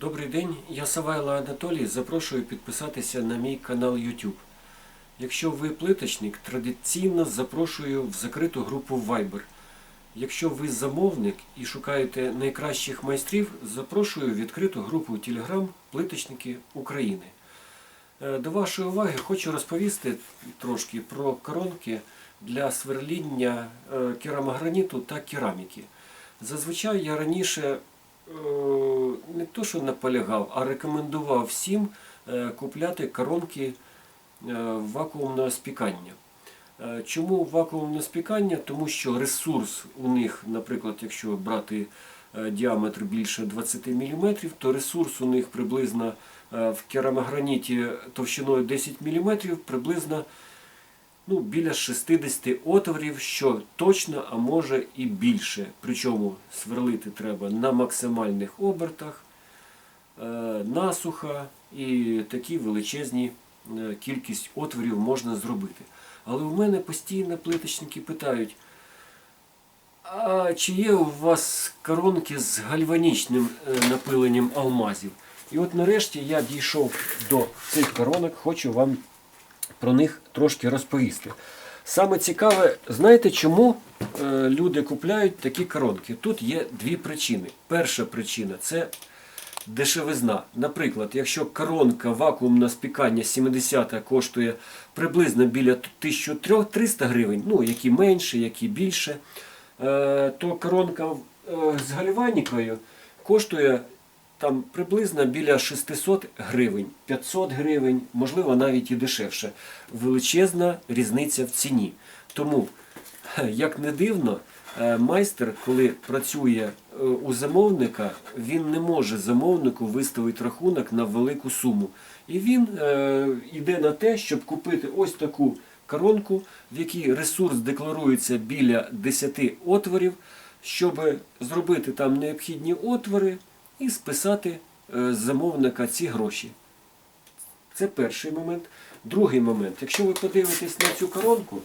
Добрий день, я Савайло Анатолій. Запрошую підписатися на мій канал YouTube. Якщо ви плиточник, традиційно запрошую в закриту групу Viber. Якщо ви замовник і шукаєте найкращих майстрів, запрошую в відкриту групу Telegram Плиточники України. Е, До вашої уваги хочу розповісти трошки про коронки для сверління е, керамограніту та кераміки. Зазвичай я раніше не то, що наполягав, а рекомендував всім е, купляти коронки е, вакуумного спікання. Е, Чому вакуумне спікання? Тому що ресурс у них, наприклад, якщо брати е, діаметр більше 20 мм, то ресурс у них приблизно е, в керамограніті товщиною 10 мм приблизно ну, біля 60 отворів, що точно, а може і більше. Причому сверлити треба на максимальних обертах, е, насуха і такі величезні е, кількість отворів можна зробити. Але у мене постійно плиточники питають, а чи є у вас коронки з гальванічним е, напиленням алмазів? І от нарешті я дійшов до цих коронок, хочу вам про них трошки розповісти. Саме цікаве, знаєте, чому е, люди купляють такі коронки? Тут є дві причини. Перша причина це дешевизна. Наприклад, якщо коронка вакуумне спікання 70 коштує приблизно біля 1300 гривень, ну які менше, які більше, е, то коронка е, з гальванікою коштує там приблизно біля 600 гривень, 500 гривень, можливо навіть і дешевше. Величезна різниця в ціні. Тому, як не дивно, е, майстер, коли працює е, у замовника, він не може замовнику виставити рахунок на велику суму. І він е, йде на те, щоб купити ось таку коронку, в якій ресурс декларується біля 10 отворів, щоб зробити там необхідні отвори і списати е, з замовника ці гроші. Це перший момент. Другий момент. Якщо ви подивитесь на цю коронку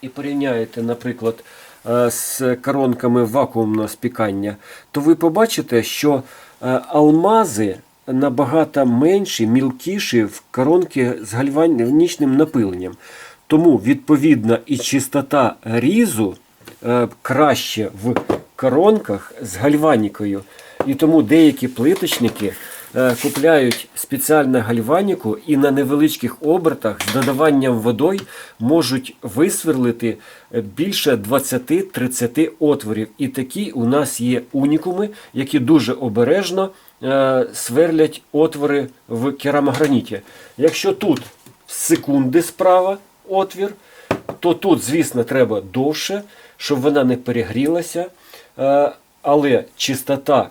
і порівняєте, наприклад, е, з коронками вакуумного спікання, то ви побачите, що е, алмази набагато менші, мілкіші в коронки з гальванічним напиленням. Тому, відповідно, і чистота різу краще в коронках з гальванікою. І тому деякі плиточники е, купляють спеціальну гальваніку і на невеличких обертах з додаванням водою можуть висверлити е, більше 20-30 отворів. І такі у нас є унікуми, які дуже обережно е, сверлять отвори в керамограніті. Якщо тут секунди справа отвір, то тут, звісно, треба довше, щоб вона не перегрілася. Е, Але чистота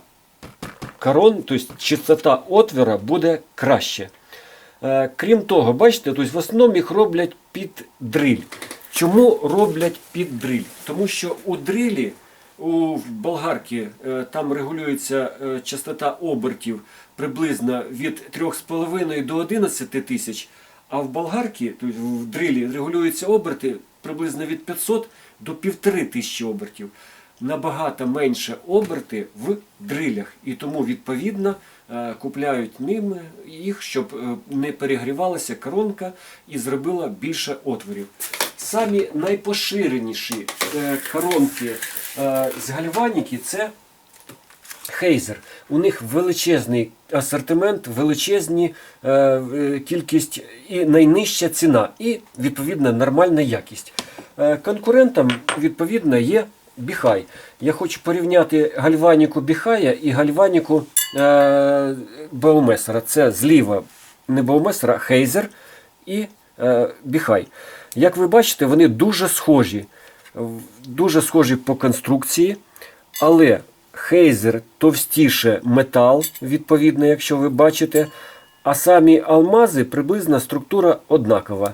корон, тобто чистота отвора буде краще. Е, Крім того, бачите, тобто в основному їх роблять під дриль. Чому роблять під дриль? Тому що у дрилі, у болгарки, е, там регулюється частота обертів приблизно від 3,5 до 11 тисяч, а в болгарці, тобто в дрилі, регулюються оберти приблизно від 500 до 1500 обертів. Набагато менше оберти в дрилях, і тому відповідно е, купляють ними їх, щоб е, не перегрівалася коронка і зробила більше отворів. Самі найпоширеніші е, коронки з гальваніки це Хейзер. У них величезний асортимент, величезні е, кількість і найнижча ціна, і відповідно нормальна якість. Конкурентом відповідно є Біхай. Я хочу порівняти гальваніку Біхая і гальваніку е, Баумесера. Це зліва не Баумесера, Хейзер і е, Біхай. Як ви бачите, вони дуже схожі, дуже схожі по конструкції, але Хейзер товстіше метал, відповідно, якщо ви бачите, а самі алмази приблизно структура однакова.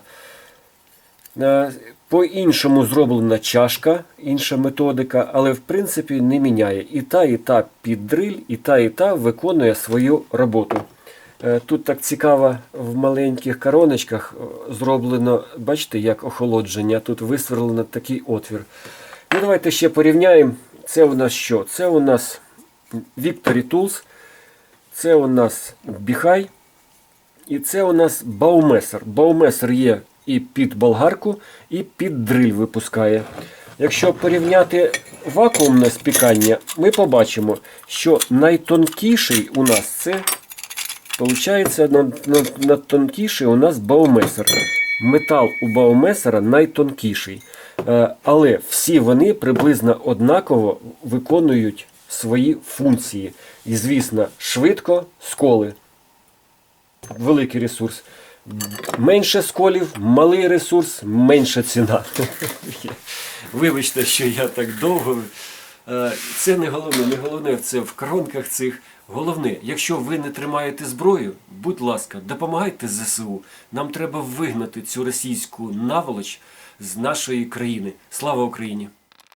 По-іншому зроблена чашка, інша методика, але в принципі не міняє. І та, і та під дриль, і та, і та виконує свою роботу. Е, Тут так цікаво в маленьких короночках е, зроблено, бачите, як охолодження. Тут висверлено такий отвір. Ну, давайте ще порівняємо. Це у нас що? Це у нас Victory Tools Це у нас біхай. І це у нас баумесер. Баумесер є і під болгарку, і під дриль випускає. Якщо порівняти вакуумне спікання, ми побачимо, що найтонкіший у нас це Получається, на, на, на тонкіший у нас баумесер. Метал у баумесера найтонкіший. Е, але всі вони приблизно однаково виконують свої функції. І, звісно, швидко сколи. Великий ресурс. Менше сколів, малий ресурс, менша ціна. Вибачте, що я так довго. Е, Це не головне, не головне це в коронках цих. Головне, якщо ви не тримаєте зброю, будь ласка, допомагайте ЗСУ. Нам треба вигнати цю російську наволоч з нашої країни. Слава Україні!